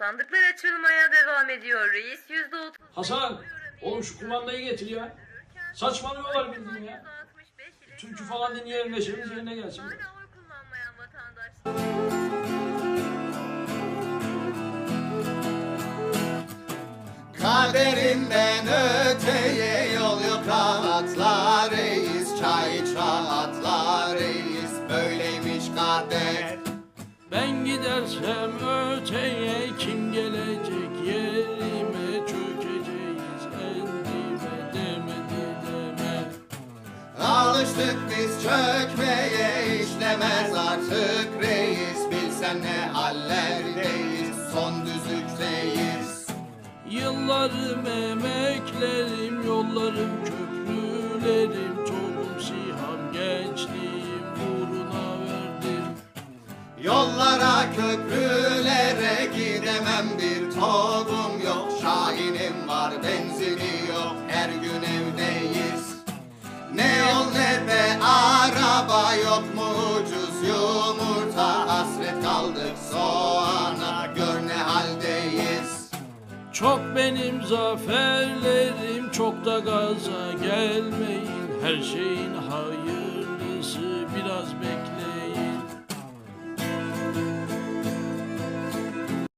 Sandıklar açılmaya devam ediyor. Reis %30. Hasan, oğlum şu kumandayı getir ya. Saçmalıyorlar bildiğin ya. Türkü falan dinleyelim neşemiz yerine gelsin. Hala oy kullanmayan vatandaşlar. Kaderinden öteye yol yok rahatla reis Çay iç rahatla reis Böyleymiş kader Ben gidersem öteye kim gelecek? Yerime çökeceğiz endime demedi deme. Alıştık biz çökmeye işlemez artık reis. Bilsen ne hallerdeyiz son düzlükteyiz. Yıllarım emeklerim yollarım köprülerim Yollara köprülere gidemem. Bir togum yok Şahinim var benzini yok. Her gün evdeyiz. Ne yol ne de araba yok mu? Ucuz yumurta Hasret kaldık soğana. Gör ne haldeyiz. Çok benim zaferlerim çok da gaza gelmeyin. Her şeyin hayırlısı biraz bekleyin